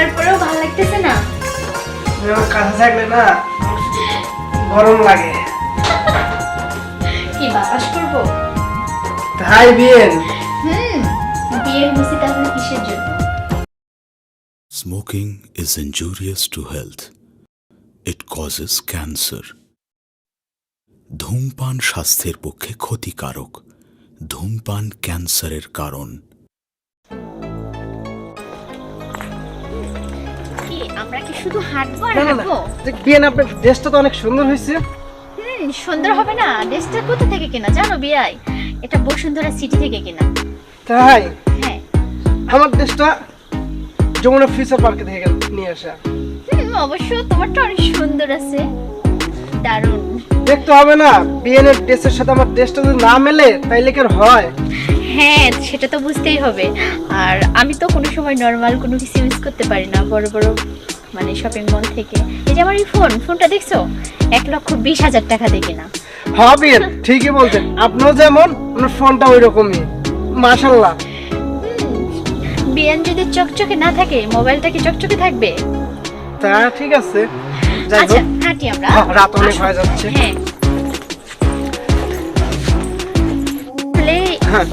তারপরেও ভালো লাগতেছে না? কাছে থাকলে না গরম লাগে। কি বাতাস করব? তাই বিয়েন হুম বিয়ে হয়েছে তাহলে কিসের জন্য? Smoking is injurious to health. It causes cancer. ধূমপান স্বাস্থ্যের পক্ষে ক্ষতিকারক। ধূমপান ক্যান্সারের কারণ। শুধু হাঁটবো আর হাঁটবো? বিয়েন আপনার ড্রেসটা তো অনেক সুন্দর হয়েছে। হুম সুন্দর হবে না। ড্রেসটা কোথা থেকে কেনা? জানো বিয়াই এটা বসুন্ধরা সিটি থেকে কেনা। তাই? হ্যাঁ। আমার ড্রেসটা যমুনা ফিউচার পার্কে থেকে নিয়ে আসা। হুম অবশ্য তোমারটা অনেক সুন্দর আছে। দারুণ। দেখতে হবে না বিয়েনের ড্রেসের সাথে আমার ড্রেসটা যদি না মেলে তাইলে কি হয়? হ্যাঁ সেটা তো বুঝতেই হবে। আর আমি তো কোনো সময় নর্মাল কোনো কিছু ইউজ করতে পারি না বড় বড় মানে শপিং মল থেকে। এই যে আমার এই ফোন ফোনটা দেখছ? এক লক্ষ বিশ হাজার টাকা দিয়ে কেনা। হ্যাঁ বিয়েন ঠিকই বলছেন। আপনিও যেমন আপনার ফোনটা ওই রকমই মাশাল্লাহ বিয়ান যদি চকচকে না থাকে মোবাইলটা কি চকচকে থাকবে? তা ঠিক আছে। যাই আচ্ছা হোক। হাঁটি আমরা। হ্যাঁ, রাত অনেক হয়ে যাচ্ছে। হ্যাঁ। হ্যাঁ।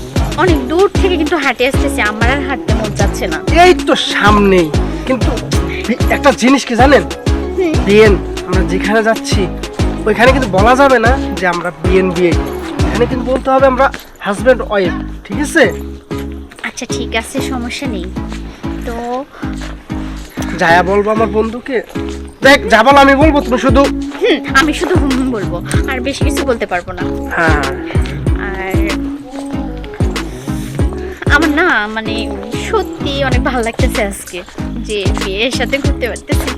অনেক দূর থেকে কিন্তু হাঁটে আসতেছে আমার আর হাঁটতে মন যাচ্ছে না। এই তো সামনেই। কিন্তু একটা জিনিস কি জানেন। বিয়েন আমরা যেখানে যাচ্ছি ওইখানে কিন্তু বলা যাবে না যে আমরা বিয়েন বিয়ে এখানে কিন্তু বলতে হবে আমরা হাজব্যান্ড ওয়াইফ ঠিক আছে? আচ্ছা ঠিক আছে সমস্যা নেই। তো যায়া বলব আমার বন্ধুকে? দেখ যা বল আমি বলব তুমি শুধু হুম, আমি শুধু হুম হুম বলব আর বেশি কিছু বলতে পারব না। হ্যাঁ। না মানে সত্যি অনেক ভালো লাগতেছে আজকে যে বিয়ের সাথে ঘুরতে পারতেছি।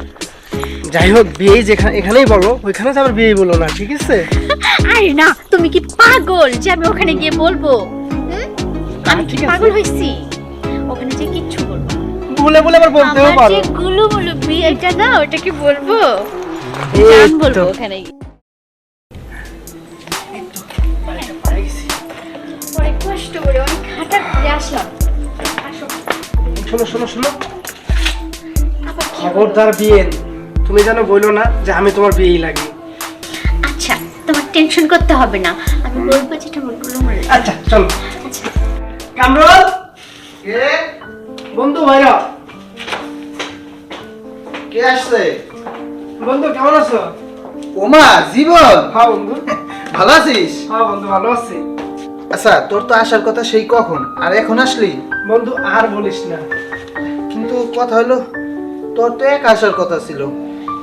যাই হোক বিয়ে যেখানে এখানেই বলো ওইখানে তো আবার বিয়ে বলো না ঠিক আছে? আরে না তুমি কি পাগল যে আমি ওখানে গিয়ে বলব? আমি কি পাগল হয়েছি ওখানে যে কিচ্ছু বলব বলে বলে আবার বলতেও আমার পারো যে গুলো গুলো বিয়েটা না ওটা কি বলব জান বলব ওখানে আসলাম। শোনো শোনো শোনো? খবরদার বিয়ে তুমি যেন বইলো না যে আমি তোমার বিয়েই লাগি। আচ্ছা তোমার টেনশন করতে হবে না। আমি বলব যেটা বলব বলব। আচ্ছা চলো। আচ্ছা। কামরুল কে? বন্ধু ভাইরা কে আসছে? বন্ধু কেমন আছো? ওমা জীবন। হ্যাঁ বন্ধু। ভালো আছিস? হ্যাঁ বন্ধু ভালো আছি। আচ্ছা তোর তো আসার কথা সেই কখন? আর এখন আসলি? বন্ধু আর বলিস না। কিন্তু কথা হলো তোর তো এক আসার কথা ছিল।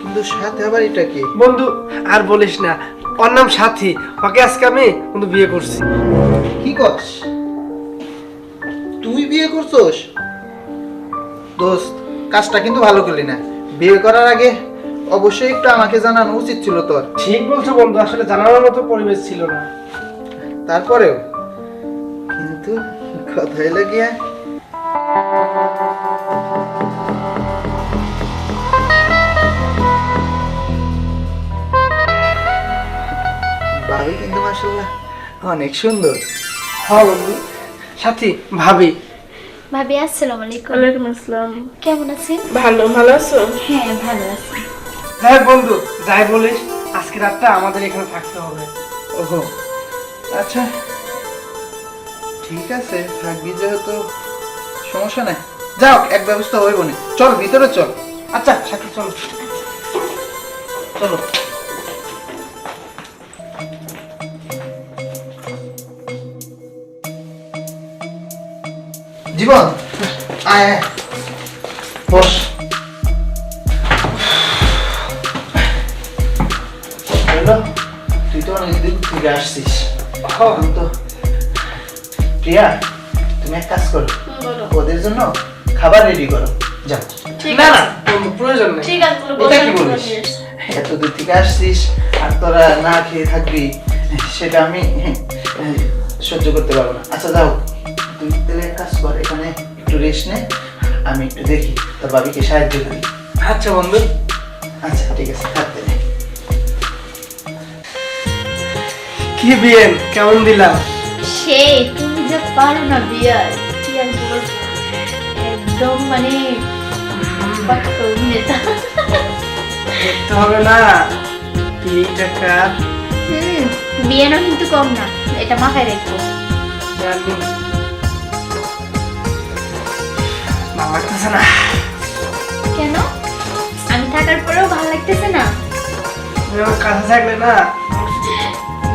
কিন্তু সাথে আবার এটা কি? বন্ধু আর বলিস না। ওর নাম সাথী। ওকে আজকে আমি বন্ধু বিয়ে করছি। কি করছ? তুই বিয়ে করছস? দোস্ত কাজটা কিন্তু ভালো করলি না। বিয়ে করার আগে অবশ্যই একটু আমাকে জানানো উচিত ছিল তোর। ঠিক বলছো বন্ধু আসলে জানানোর মতো পরিবেশ ছিল না। তারপরেও? কিন্তু কথা হলো গিয়া ভাবি কিন্তু মাসাল্লাহ অনেক সুন্দর। হ্যাঁ বন্ধু সাথী ভাবি। ভাবি আসসালামু আলাইকুম। ওয়ালাইকুম আসসালাম। কেমন আছেন? ভালো ভালো আছো? হ্যাঁ ভালো আছি। যাই হোক বন্ধু যাই বলিস আজকে রাতটা আমাদের এখানে থাকতে হবে। ওহো আচ্ছা। ঠিক আছে থাকবি যেহেতু। সমস্যা নাই। যাও এক ব্যবস্থা হইব না। চল ভিতরে চল। আচ্ছা সাথী চলো। চলো। জীবন আয়। বস। তুই তো অনেকদিন ফিরে আসছিস। হ্যাঁ। তো প্রিয়া তুমি এক কাজ করো। ওদের জন্য খাবার রেডি করো। যাও। না না প্রয়োজন নেই। ঠিক আছে এটা কি বলিস? এত দূর থেকে আসছিস আর তোরা না খেয়ে থাকবি সেটা আমি সহ্য করতে পারব না। আচ্ছা যাও। তুই তাহলে এক কাজ কর এখানে একটু রেস্ট নে আমি একটু দেখি তোর বাবিকে সাহায্য করি। আচ্ছা বন্ধু। আচ্ছা ঠিক আছে থাকতে নে কি বিয়েন কেমন দিলাম সে তুমি যে পারো না বিয়ার কি আর বলব একদম মানে দেখতে হবে না হুম বিয়েনও কিন্তু কম না এটা মাথায় রেখো। ভালো লাগতেছে না। কেন? আমি থাকার পরেও ভালো লাগতেছে না। কাছে থাকলে না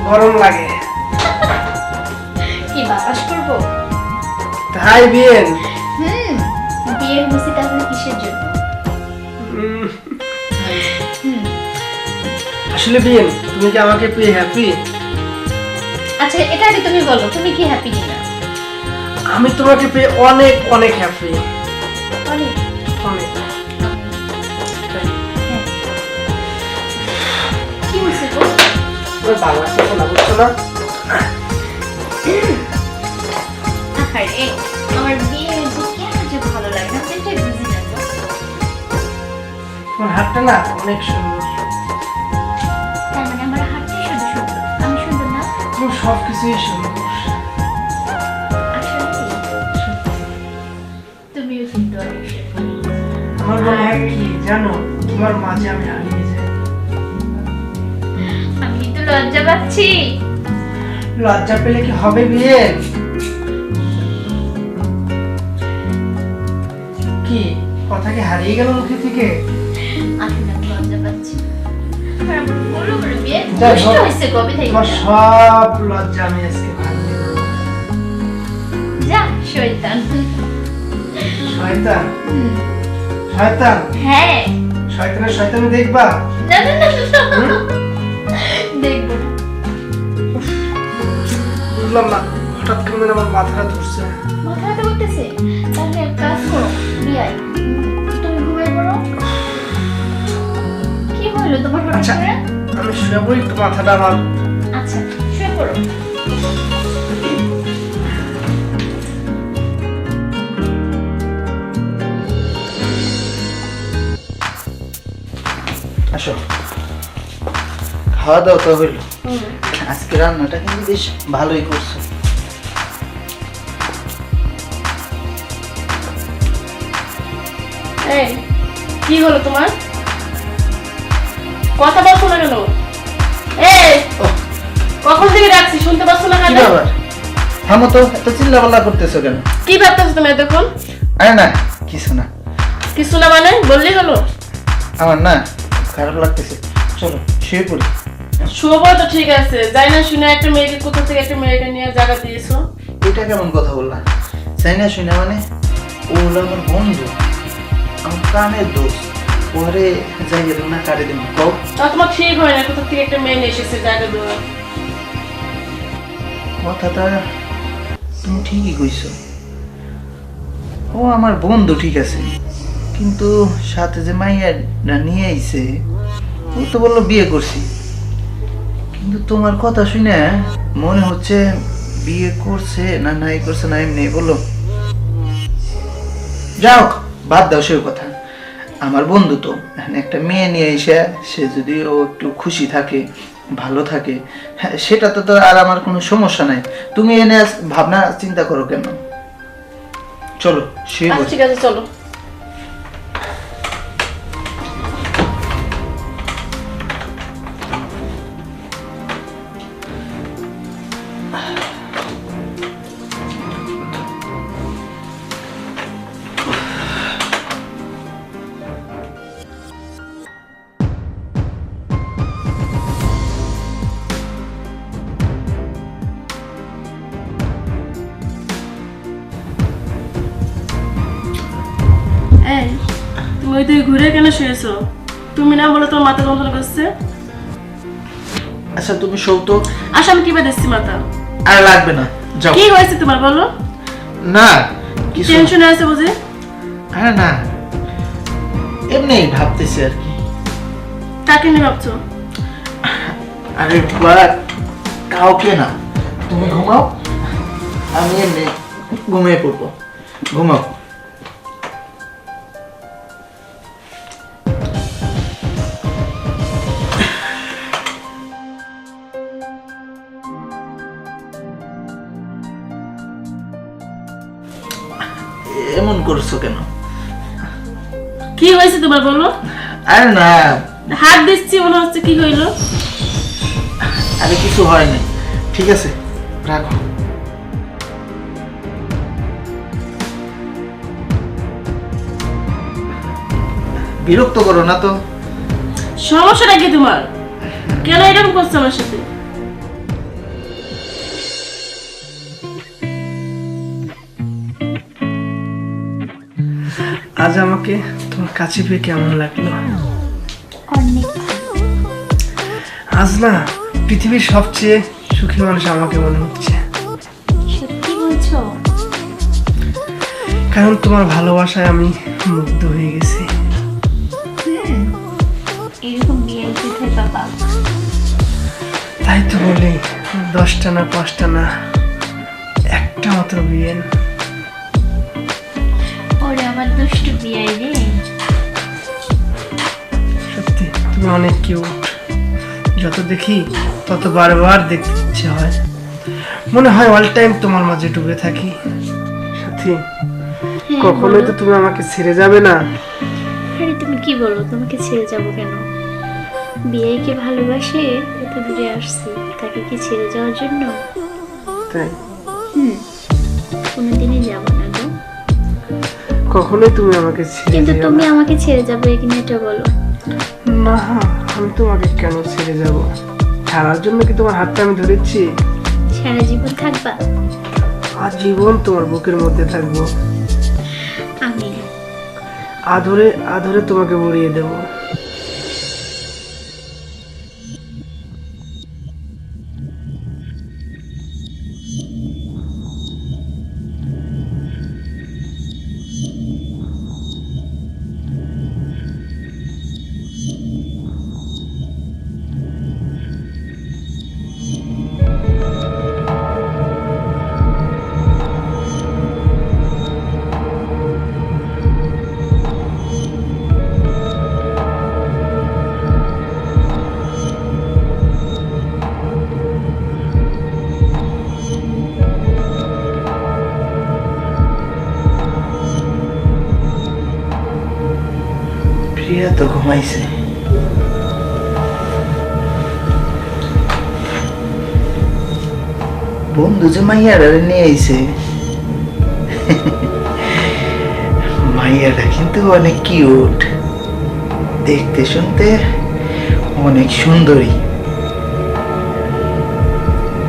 গরম লাগে। বাতাস করব? তাই বিয়েন হুম তাহলে কিসের জন্য? আসলে বিয়েন তুমি কি আমাকে পেয়ে হ্যাপি আচ্ছা এটা আগে তুমি বলো তুমি কি হ্যাপি কিনা? আমি তোমাকে পেয়ে অনেক অনেক হ্যাপি অনেক? অনেক। হ্যাঁ। কি হয়েছে গো? আমার ভালো না বুঝছ না? আরে আমার বিয়ে হয়েছে কেন যে ভালো লাগে না সেটাই বুঝি না তোমার হাতটা না অনেক সুন্দর। তার মানে আমার হাতটাই শুধু সুন্দর। আমি সুন্দর না? তুমি সব কিছুই সুন্দর তুমিও সুন্দর। আমার মনে হয় কি জানো? তোমার মাঝে আমি হারিয়ে যাই। আমি কিন্তু লজ্জা পাচ্ছি। লজ্জা পেলে কি হবে বিয়ে? কথা কি হারিয়ে গেল মুখে থেকে? তোমার সব লজ্জা আমি আজকে যা শয়তান। শয়তান? হুম, শয়তান? হ্যাঁ। শয়তানের শয়তানি দেখবা? না না না না। দেখব বুঝলাম না হঠাৎ করে আমার মাথাটা ধরছে। মাথা ব্যথা করতেছে তাহলে এক কাজ করো বিয়াই আচ্ছা আমি শুয়ে পড়ি একটু মাথাটা আমার আচ্ছা শুয়ে পড়ো। আসো। খাওয়া দাওয়া তো হইল আজকে রান্নাটা কিন্তু বেশ ভালোই করছ। এই কি হলো তোমার? কথা বলছো না কেন? এই কখন থেকে ডাকছি? শুনতে পাচ্ছ না কেন? থামো তো এত চিল্লাপাল্লা করতেছো কেন? কি ভাবতেছো তুমি এতক্ষণ? আরে না কিছু না। কিছু না মানে? বললি হলো আমার না খারাপ লাগতেছে। চলো শুয়ে পড়ি। শুভ তো ঠিক আছে। যাই না শুনে একটা মেয়েকে কোথা থেকে একটা মেয়েকে নিয়ে জায়গা দিয়েছ? এটা কেমন কথা বললাম চাই না শুনে মানে? ও হলো আমার বন্ধু। আমার প্রাণের দোষ ওরে যাইয়ে দেবো না কাটে দেবো কও। তোমার ঠিক হয় না কোথা থেকে একটা মেয়ে এসেছে জায়গা দেওয়া কথাটা তুমি ঠিকই কইছো। ও আমার বন্ধু ঠিক আছে কিন্তু সাথে যে মাইয়াটা নিয়ে আইছে ও তো বলল বিয়ে করছি। কিন্তু তোমার কথা শুনে মনে হচ্ছে বিয়ে করছে না নাই করছে না এমনি বলল। যাও বাদ দাও সে কথা। আমার বন্ধু তো। এখানে একটা মেয়ে নিয়ে এসে সে যদি ও একটু খুশি থাকে ভালো থাকে হ্যাঁ সেটা তো তো আর আমার কোনো সমস্যা নাই। তুমি এনে ভাবনা চিন্তা করো কেন? চলো সে আচ্ছা ঠিক আছে চলো। তুমি দিকে ঘুরে কেন শুয়েছো? তুমি না বলে তোমার মাথা যন্ত্রণা করছে আচ্ছা তুমি সৌ তো। আসো আমি কীভাবে দিচ্ছি মাথা? আর লাগবে না যাও। কি হয়েছে তোমার বলো? না কিছু। টেনশনে আছে বুঝি? আরে না এমনি ভাবতেছি আর কি। কাকে নিয়ে ভাবছ? আরে বাবা কাউকে না। তুমি ঘুমাও আমি এমনি ঘুমিয়ে পড়ব। ঘুমাও। এমন করছ কেন? কি হয়েছে তোমার বলো? আরে না। হাত দিচ্ছি মনে হচ্ছে কি হইল? আরে কিছু হয় না ঠিক আছে রাখো। বিরক্ত করো না তো। সমস্যাটা কি তোমার? কেন এরকম করছ আমার সাথে? আজ আমাকে তোমার কাছে পেয়ে কেমন লাগল? আজ না পৃথিবীর সবচেয়ে সুখী মানুষ আমাকে মনে হচ্ছে। কারণ তোমার ভালোবাসায় আমি মুগ্ধ হয়ে গেছি। তাই তো বলি দশটা না পাঁচটা না একটা মাত্র বিয়ে। আমার দুষ্টু বিয়ে রে। সত্যি তুমি অনেক কিউট যত দেখি তত বারবার দেখতে ইচ্ছে হয়। মনে হয় অল টাইম তোমার মাঝে ডুবে থাকি। সাথী কখনোই তো তুমি আমাকে ছেড়ে যাবে না। আরে তুমি কি বলো? তোমাকে ছেড়ে যাব কেন? বিয়েকে ভালোবাসে? এত দূরে আসছি। তাকে কি ছেড়ে যাওয়ার জন্য? তাই? হুম। কখনোই তুমি আমাকে ছেড়ে কিন্তু তুমি আমাকে ছেড়ে যাবে কিনা এটা বলো। না আমি তোমাকে কেন ছেড়ে যাব? ছাড়ার জন্য কি তোমার হাতটা আমি ধরেছি? সারা জীবন থাকবা? আর জীবন তোমার বুকের মধ্যে থাকব। আমি আদরে আদরে তোমাকে বড়িয়ে দেবো। ঘুমাইছে। বন্ধু যে মাইয়ারা নিয়ে আইছে। মাইয়াটা কিন্তু অনেক কিউট। দেখতে শুনতে অনেক সুন্দরী।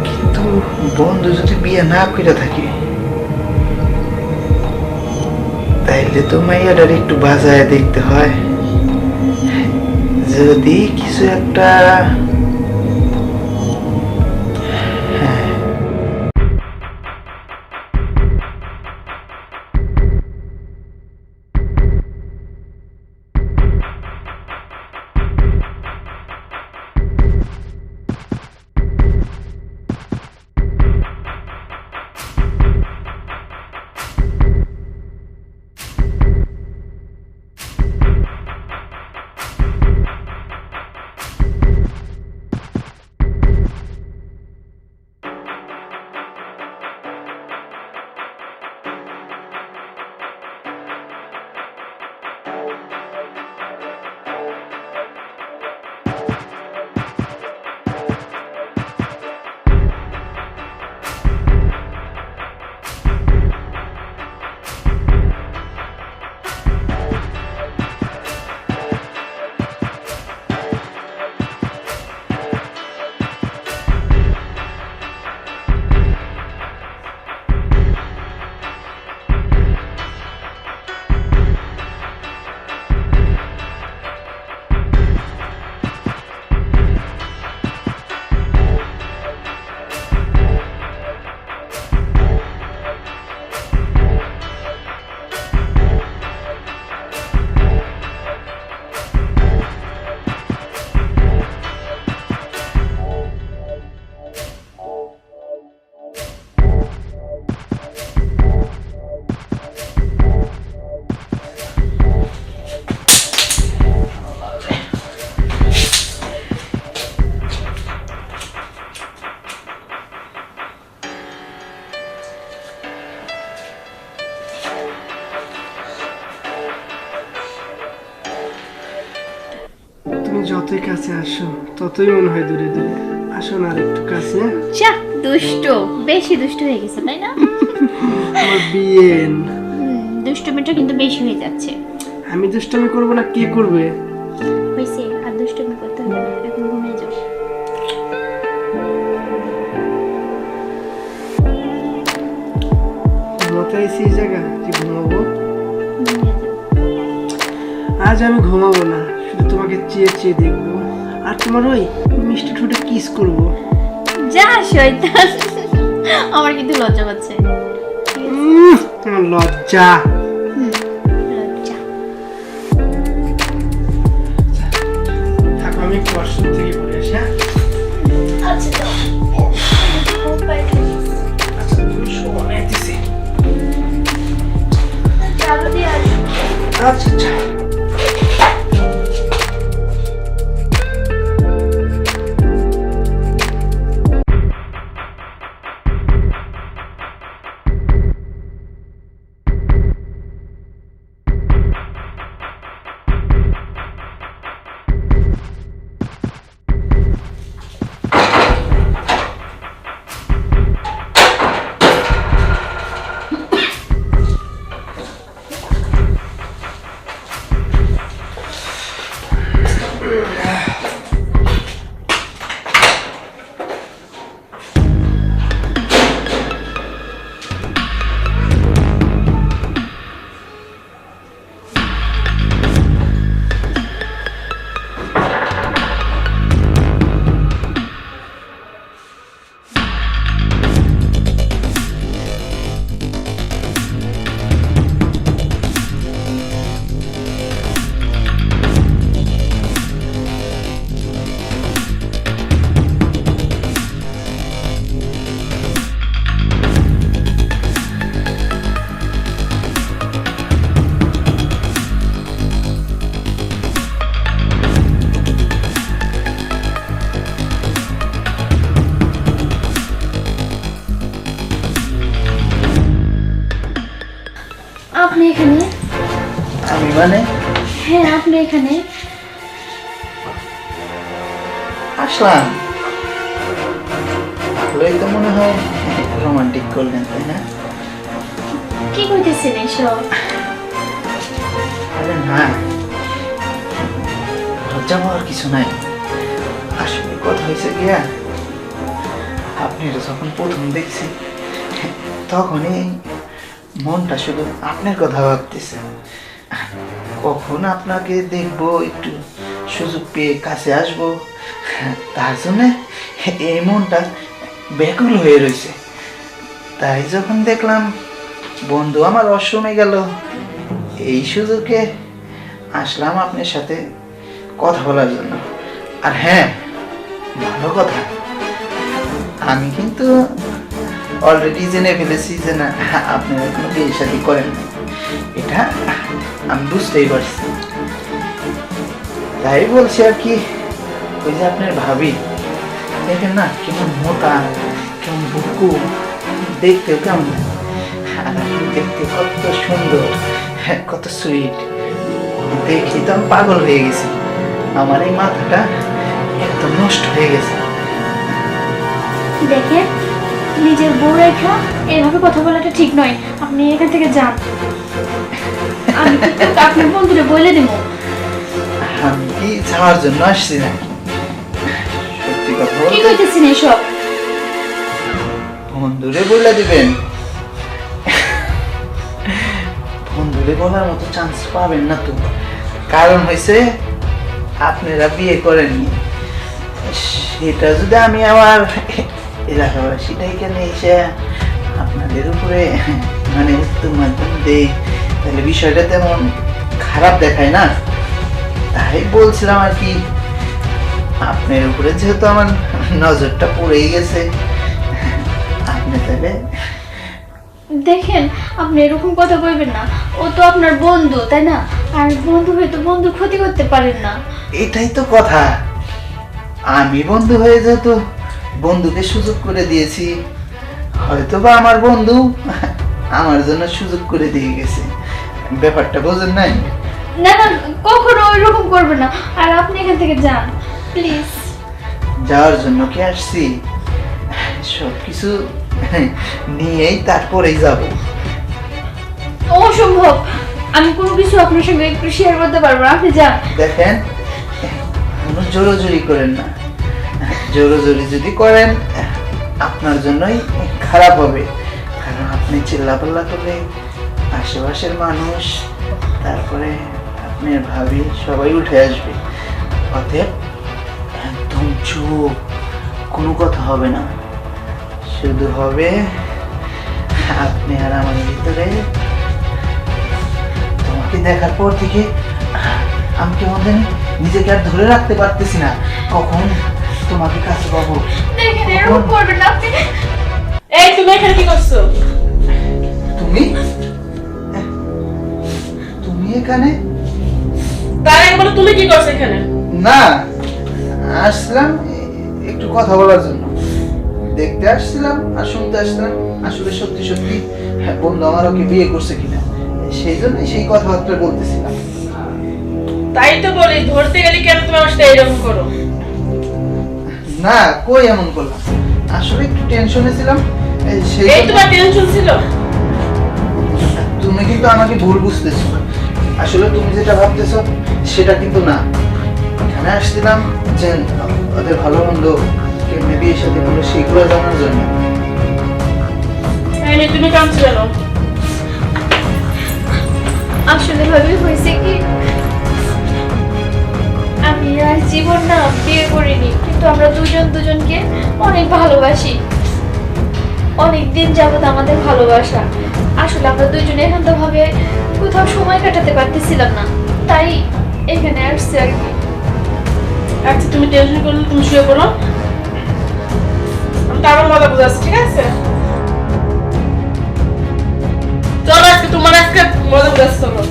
কিন্তু বন্ধু যদি বিয়ে না করে থাকে, তাইলে তো মাইয়াটার একটু বাজায় দেখতে হয়। যদি কিছু একটা যতই কাছে আসো ততই মনে হয় দূরে দূরে। আসো না একটু কাছে। যা দুষ্ট। বেশি দুষ্ট হয়ে গেছে তাই না? আমার বিয়েন। দুষ্টুমিটা কিন্তু বেশি হয়ে যাচ্ছে। আমি দুষ্টামি করব না কে করবে? হয়েছে আর দুষ্টুমি করতে হবে না এখন ঘুমিয়ে যাও। ঘুমাতে এই জায়গা যে ঘুমাবো? আজ আমি ঘুমাবো না। তোমাকে চেয়ে চেয়ে দেখব। আর তোমার ওই মিষ্টি ঠোঁটে কিস করব। যা শয়তান। আমার কিন্তু লজ্জা পাচ্ছে। লজ্জা। আমি একটু ওয়াশরুম থেকে পড়ে আসি হ্যাঁ? আচ্ছা আচ্ছা আচ্ছা। আসলাম। ভালোই তো মনে হয় রোমান্টিক করলেন তাই না? কি কইতেছেন এসব? আরে না লজ্জা পাওয়ার কিছু নাই। আসলে কথা হয়েছে গিয়া আপনি যখন প্রথম দেখছি তখনই মনটা শুধু আপনার কথা ভাবতেছে। কখন আপনাকে দেখব একটু সুযোগ পেয়ে কাছে আসব তার জন্য এই মনটা ব্যাকুল হয়ে রয়েছে তাই যখন দেখলাম বন্ধু আমার অসমে গেল, এই সুযোগে আসলাম আপনার সাথে কথা বলার জন্য। আর হ্যাঁ ভালো কথা। আমি কিন্তু অলরেডি জেনে ফেলেছি যে না, আপনারা কোনো বিয়ে শাদি করেন এটা আমি বুঝতেই পারছি। তাই বলছি আর কি ওই যে আপনার ভাবি দেখেন না কেমন মোটা কেমন বুকু দেখতেও কেমন? আর আপনি দেখতে কত সুন্দর হ্যাঁ, কত সুইট দেখি তো আমি পাগল হয়ে গেছি। আমার এই মাথাটা একদম নষ্ট হয়ে গেছে। দেখেন নিজের বউ রেখা এভাবে কথা বলাটা ঠিক নয়। আপনি এখান থেকে যান। আমি আপনার বন্ধুরে বলে দেবো। আমি কি যাওয়ার জন্য আসছি না বলার কারণ হয়েছে আপনারা বিয়ে করেননি। সেটা যদি আমি আমার এলাকাবাসীটা এখানে এসে আপনাদের উপরে মানে মাধ্যম দেই, তাহলে বিষয়টা তেমন খারাপ দেখায় না। তাই বলছিলাম আর কি আপনার উপরে যেহেতু আমার নজরটা পড়েই গেছে। আপনি তাহলে দেখেন আপনি এরকম কথা কইবেন না। ও তো আপনার বন্ধু তাই না? আর বন্ধু হয়ে তো বন্ধু ক্ষতি করতে পারেন না। এটাই তো কথা। আমি বন্ধু হয়ে যেহেতু বন্ধুকে সুযোগ করে দিয়েছি হয়তো বা আমার বন্ধু আমার জন্য সুযোগ করে দিয়ে গেছে। ব্যাপারটা বোঝেন নাই? না না কখনো ওইরকম করবে না। আর আপনি এখান থেকে যান। প্লিজ যাওয়ার জন্য কি আসছি? সব কিছু নিয়েই তারপরেই যাব। অসম্ভব। আমি কোনো কিছু আপনার সঙ্গে একটু শেয়ার করতে পারব না। আপনি যান। দেখেন কোনো জোরোজুরি করেন না। জোরোজুরি যদি করেন আপনার জন্যই খারাপ হবে। কারণ আপনি চিল্লাপাল্লা করলে আশেপাশের মানুষ তারপরে আপনার ভাবি সবাই উঠে আসবে। অতএব একদম চুপ কোনো কথা হবে না। শুধু হবে আপনি আর আমার ভিতরে তোমাকে দেখার পর থেকে আমি কেমন জানি নিজেকে আর ধরে রাখতে পারতেছি না। কখন তোমাকে কাছে পাবো? এই তুমি এখানে কি করছ? তুমি? তুমি এখানে? তার বলো তুমি কি করছ এখানে? না। আসলাম একটু কথা বলার জন্য। দেখতে আসছিলাম আর শুনতে আসছিলাম আসলে সত্যি সত্যি হ্যাঁ, বন্ধু আমার ওকে বিয়ে করছে কিনা। সেই জন্য সেই কথাবার্তা বলতেছিলাম। তাই তো বলি ধরতে গেলে কেন তুমি আমার সাথে এরকম করো? না কই এমন করলাম? আসলে একটু টেনশনে ছিলাম সেই তোমার টেনশন ছিল? তুমি কিন্তু আমাকে ভুল বুঝতেছো। আসলে তুমি যেটা ভাবতেছো সেটা কিন্তু না। এখানে আসছিলাম যে ওদের ভালো মন্দ কেমনি বিয়ে সাথে করল সেগুলো জানার জন্য। তুমি কামছো কেন আসলে ভাবে হয়েছে কি? আমি আর জীবন না বিয়ে করিনি কিন্তু আমরা দুজন দুজনকে অনেক ভালোবাসি। অনেক দিন যাবত আমাদের ভালোবাসা। আসলে আমরা দুজনে কোথাও সময় কাটাতে পারতেছিলাম না তাই এখানে আসছি আর কি। আচ্ছা তুমি টেনশন করলে তুমি শুয়ে পড়ো। আমি আবার মজা বুঝাচ্ছি, ঠিক আছে? চলো আজকে তোমার আজকে মজা বুঝাচ্ছি, চলো।